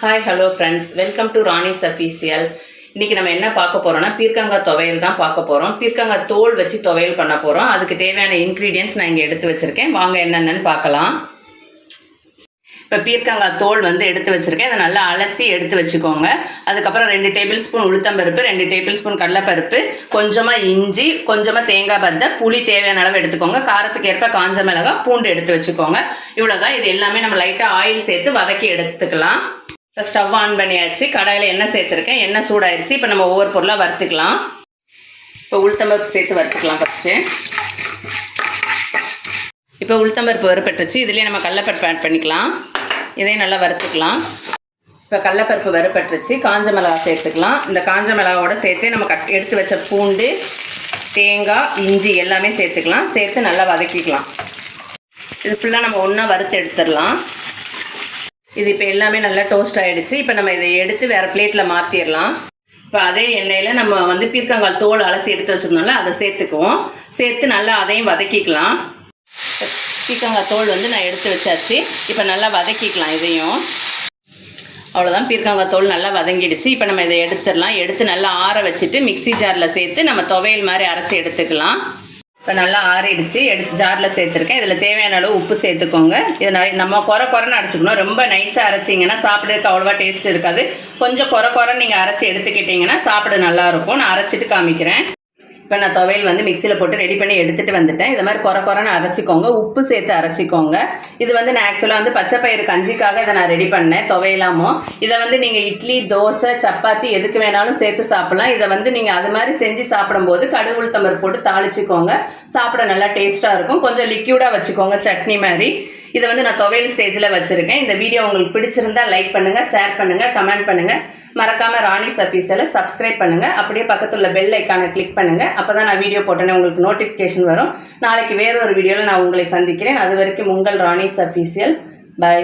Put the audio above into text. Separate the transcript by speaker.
Speaker 1: Hi hello friends welcome to Rani's official இன்றைக்கி நம்ம என்ன பார்க்க போகிறோம்னா பீர்க்கங்காய் துவையல் தான் பார்க்க போகிறோம் பீர்க்கங்காய் தோல் வச்சு துவையல் பண்ண போகிறோம் அதுக்கு தேவையான இன்க்ரீடியன்ஸ் நான் இங்கே எடுத்து வச்சுருக்கேன். வாங்க என்னென்னு பார்க்கலாம். இப்போ பீர்க்கங்காய் தோல் வந்து எடுத்து வச்சுருக்கேன். அதை நல்லா அலசி எடுத்து வச்சுக்கோங்க. அதுக்கப்புறம் ரெண்டு டேபிள் ஸ்பூன் உளுத்தம்பருப்பு ரெண்டு டேபிள் ஸ்பூன் கடலைப்பருப்பு கொஞ்சமாக இஞ்சி கொஞ்சமாக தேங்காய் பத்தை புளி தேவையான அளவு எடுத்துக்கோங்க. காரத்துக்கு ஏற்ப காஞ்ச மிளகாய் பூண்டு எடுத்து வச்சுக்கோங்க. இவ்வளோதான் இது எல்லாமே நம்ம லைட்டாக ஆயில் சேர்த்து வதக்கி எடுத்துக்கலாம். இப்போ ஸ்டவ் ஆன் பண்ணியாச்சு. கடாயில் எண்ணெய் சேர்த்துருக்கேன். எண்ணெய் சூடாயிருச்சு. இப்போ நம்ம ஒவ்வொரு பொருளாக வறுத்துக்கலாம். இப்போ உளுத்தம்பருப்பு சேர்த்து வறுத்துக்கலாம் ஃபஸ்ட்டு இப்போ உளுத்தம்பருப்பு வறுப்பட்டுச்சு இதுலேயே நம்ம கடலப்பருப்பு ஆட் பண்ணிக்கலாம். இதையும் நல்லா வறுத்துக்கலாம். இப்போ கடலப்பருப்பு வறுப்பட்டுருச்சு காஞ்ச மிளகா சேர்த்துக்கலாம். இந்த காஞ்ச மிளகாவோட சேர்த்து நம்ம கட் எடுத்து வச்ச பூண்டு தேங்காய் இஞ்சி எல்லாமே சேர்த்துக்கலாம். சேர்த்து நல்லா வதக்கிக்கலாம். இது ஃபுல்லாக நம்ம ஒன்றா வறுத்து எடுத்துடலாம். இது இப்போ எல்லாமே நல்லா டோஸ்ட் ஆகிடுச்சு இப்போ நம்ம இதை எடுத்து வேறு பிளேட்டில் மாற்றிடலாம் இப்போ அதே எண்ணெயில் நம்ம வந்து பீர்க்கங்காய் தோல் அலசி எடுத்து வச்சுருந்தோம்ல அதை சேர்த்துக்குவோம். சேர்த்து நல்லா அதையும் வதக்கிக்கலாம். பீர்க்கங்காய் தோல் வந்து நான் எடுத்து வச்சாச்சு. இப்போ நல்லா வதக்கிக்கலாம் இதையும். அவ்வளோதான் பீர்க்கங்காய் தோல் நல்லா வதங்கிடுச்சு. இப்போ நம்ம இதை எடுத்துடலாம். எடுத்து நல்லா ஆற வச்சுட்டு மிக்ஸி ஜாரில் சேர்த்து நம்ம துவையல் மாதிரி அரைச்சி எடுத்துக்கலாம். இப்போ நல்லா ஆறிடுச்சு. எடுத்து ஜாரில் சேர்த்துருக்கேன். இதில் தேவையான அளவு உப்பு சேர்த்துக்கோங்க. இதை நம்ம குறை குறைன்னு அரைச்சிக்கணும். ரொம்ப நைஸாக அரைச்சிங்கன்னா சாப்பிட்றதுக்கு அவ்வளோவா டேஸ்ட் இருக்காது. கொஞ்சம் குறை குறைன்னு நீங்கள் அரைச்சி எடுத்துக்கிட்டிங்கன்னா சாப்பிட நல்லாயிருக்கும் நான் அரைச்சிட்டு காமிக்கிறேன். இப்போ நான் துவையல் வந்து மிக்சியில் போட்டு ரெடி பண்ணி எடுத்துகிட்டு வந்துட்டேன். இது மாதிரி குறை குறைன்னு அரைச்சிக்கோங்க. உப்பு சேர்த்து அரைச்சிக்கோங்க. இது வந்து நான் ஆக்சுவலாக வந்து பச்சை பயிறு கஞ்சிக்காக இதை நான் ரெடி பண்ணேன். துவையலாமோ. இதை வந்து நீங்கள் இட்லி தோசை சப்பாத்தி எதுக்கு வேணாலும் சேர்த்து சாப்பிடலாம். இதை வந்து நீங்கள் அது மாதிரி செஞ்சு சாப்பிடும்போது கடுகு உளுத்தம்பருப்பு போட்டு தாளிச்சிக்கோங்க. சாப்பிட நல்லா டேஸ்ட்டாக இருக்கும். கொஞ்சம் லிக்யூடாக வச்சுக்கோங்க சட்னி மாதிரி. இதை வந்து நான் துவையல் ஸ்டேஜில் வச்சுருக்கேன். இந்த வீடியோ உங்களுக்கு பிடிச்சிருந்தா லைக் பண்ணுங்கள் ஷேர் பண்ணுங்கள் கமெண்ட் பண்ணுங்கள் மறக்காமல் ராணி அஃபீஸில் சப்ஸ்கிரைப் பண்ணுங்கள் அப்படியே பக்கத்தில் உள்ள பெல் ஐக்கானை கிளிக் அப்போ தான் நான் வீடியோ போட்டேனே உங்களுக்கு நோட்டிஃபிகேஷன் வரும். நாளைக்கு வேறு ஒரு வீடியோவில் நான் உங்களை சந்திக்கிறேன். அது வரைக்கும் உங்கள் ராணி அஃபீஷியல் பை